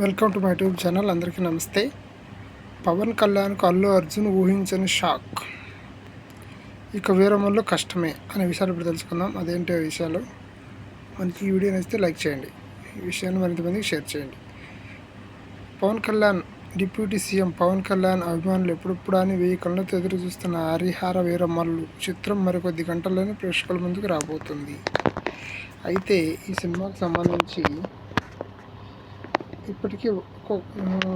Welcome to my YouTube channel. అందరికీ నమస్తే. పవన్ కళ్యాణ్కు అల్లు అర్జున్ ఊహించని షాక్. ఇక వీరమల్లో కష్టమే అనే విషయాలు ఇప్పుడు తెలుసుకుందాం. అదేంటో విషయాలు? మనకి ఈ వీడియో నచ్చితే లైక్ చేయండి. ఈ విషయాన్ని మరింత మందికి షేర్ చేయండి. పవన్ కళ్యాణ్ డిప్యూటీ సీఎం పవన్ కళ్యాణ్ అభిమానులు ఎప్పుడెప్పుడు అని వెయ్యి కళ్ళతో ఎదురు చూస్తున్న హరిహార వీరమల్లు చిత్రం మరికొద్ది గంటల్లోనే ప్రేక్షకుల ముందుకు రాబోతుంది. అయితే ఈ సినిమాకు సంబంధించి ఇప్పటికీ ఒక్క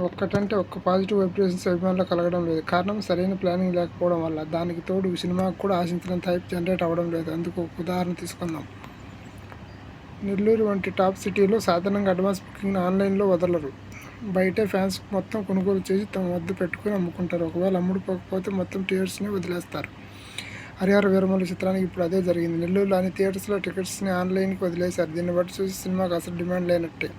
ఒక్కటంటే ఒక్క పాజిటివ్ వైబ్రేషన్స్ అభిమానులు కలగడం లేదు. కారణం సరైన ప్లానింగ్ లేకపోవడం వల్ల దానికి తోడు సినిమాకు కూడా ఆశించినంత హైప్ జనరేట్ అవ్వడం లేదు. అందుకు ఒక ఉదాహరణ తీసుకుందాం. నెల్లూరు వంటి టాప్ సిటీలో సాధారణంగా అడ్వాన్స్ బుకింగ్ ఆన్లైన్లో వదలరు. బయటే ఫ్యాన్స్ మొత్తం కొనుగోలు చేసి తమ వద్ద పెట్టుకుని అమ్ముకుంటారు. ఒకవేళ అమ్ముడుపోకపోతే మొత్తం థియేటర్స్ని వదిలేస్తారు. హరిహర వీరమల్లి చిత్రానికి ఇప్పుడు అదే జరిగింది. నెల్లూరులోని థియేటర్స్లో టికెట్స్ని ఆన్లైన్కి వదిలేశారు. దీన్ని బట్టి చూసి సినిమాకి అసలు డిమాండ్ లేనట్టే.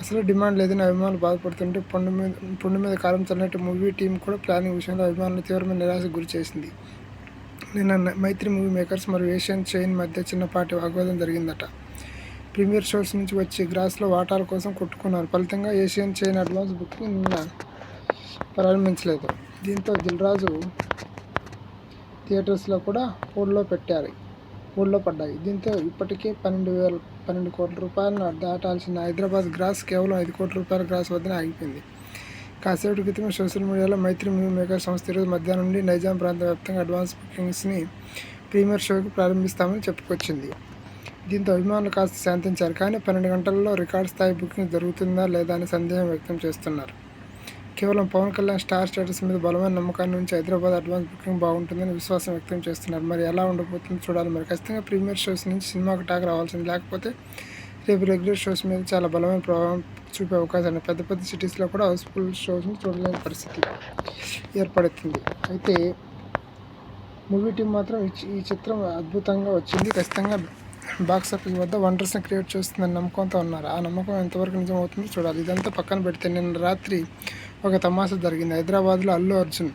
అసలు డిమాండ్ లేదని అభిమానులు బాధపడుతుంటే పండు మీద పండు మీద కారం చల్లనట్టు మూవీ టీం కూడా ప్లానింగ్ విషయంలో అభిమానులు తీవ్రమైన నిరాశకు గురి చేసింది నిన్న మైత్రి మూవీ మేకర్స్ మరియు ఏషియన్ చైన్ మధ్య చిన్నపాటి వాగ్వాదం జరిగిందట. ప్రీమియర్ షోస్ నుంచి వచ్చి గ్రాస్లో వాటాల కోసం కొట్టుకున్నారు. ఫలితంగా ఏషియన్ చైన్ అడ్వాన్స్ బుకింగ్ నిన్న ప్రారంభించలేదు. దీంతో దిల్రాజు థియేటర్స్లో కూడా హోల్డ్లో పెట్టారు. ఊళ్ళో పడ్డాయి. దీంతో ఇప్పటికే పన్నెండు వేల పన్నెండు కోట్ల రూపాయలను దాటాల్సిన హైదరాబాద్ గ్రాస్ కేవలం ఐదు కోట్ల రూపాయల గ్రాస్ వద్దనే ఆగిపోయింది. కాసేపటి క్రితం సోషల్ మీడియాలో మైత్రి మూవీ మేకర్ సంస్థ ఈరోజు మధ్యాహ్నం నుండి నైజాం ప్రాంత వ్యాప్తంగా అడ్వాన్స్ బుకింగ్స్ని ప్రీమియర్ షోకి ప్రారంభిస్తామని చెప్పుకొచ్చింది. దీంతో అభిమానులు కాస్త శాంతించారు. కానీ పన్నెండు గంటల్లో రికార్డ్ స్థాయి బుకింగ్ జరుగుతుందా లేదా అని సందేహం వ్యక్తం చేస్తున్నారు. కేవలం పవన్ కళ్యాణ్ స్టార్ స్టేటస్ మీద బలమైన నమ్మకాన్ని నుంచి హైదరాబాద్ అడ్వాన్స్ బుకింగ్ బాగుంటుందని విశ్వాసం వ్యక్తం చేస్తున్నారు. మరి ఎలా ఉండబోతుందో చూడాలి. మరి ఖచ్చితంగా ప్రీమియర్ షోస్ నుంచి సినిమాకు టాక్ రావాల్సింది. లేకపోతే రేపు రెగ్యులర్ షోస్ మీద చాలా బలమైన ప్రభావం చూపే అవకాశం పెద్ద పెద్ద సిటీస్లో కూడా హౌస్ఫుల్ షోస్ని చూడలేని పరిస్థితి ఏర్పడుతుంది. అయితే మూవీ టీం మాత్రం ఈ చిత్రం అద్భుతంగా వచ్చింది. ఖచ్చితంగా బాక్స్ ఆఫీస్ వద్ద వండర్స్ని క్రియేట్ చేస్తుందని నమ్మకంతో ఉన్నారు. ఆ నమ్మకం ఎంతవరకు నిజమవుతుందో చూడాలి. ఇదంతా పక్కన పెడితే నిన్న రాత్రి ఒక తమాషా జరిగింది. హైదరాబాద్లో అల్లు అర్జున్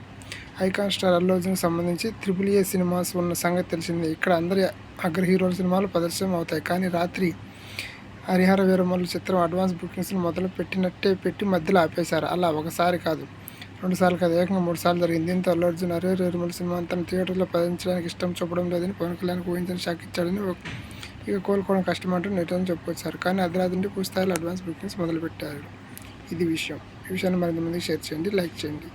ఐకాన్ స్టార్ అల్లు అర్జున్కి సంబంధించి త్రిపుల్ ఏ సినిమాస్ ఉన్న సంగతి తెలిసింది. ఇక్కడ అందరి అగ్ర హీరోల సినిమాలు ప్రదర్శనం అవుతాయి. కానీ రాత్రి హరిహర వీరమల్లు చిత్రం అడ్వాన్స్ బుకింగ్స్ను మొదలు పెట్టినట్టే పెట్టి మధ్యలో ఆపేశారు. అలా ఒకసారి కాదు రెండుసార్లు కాదు ఏకంగా మూడు సార్లు జరిగింది. దీంతో అల్లు అర్జున్ హరిహర వీరమల్లు సినిమా తన థియేటర్లో ప్రదర్శించడానికి ఇష్టం చూపడం లేదని పవన్ కళ్యాణ్ ఊహించిన షాక్ ఇచ్చాడని ఇక కోలుకోవడం కష్టమంటూ నెట్ని చెప్పుకొచ్చారు. కానీ అర్ధరాత్రి నుండి పూర్తి స్థాయిలో అడ్వాన్స్ బుకింగ్స్ మొదలుపెట్టారు. ఇది విషయం. ఈ విషయాన్ని మరింత మందికి షేర్ చేయండి లైక్ చేయండి.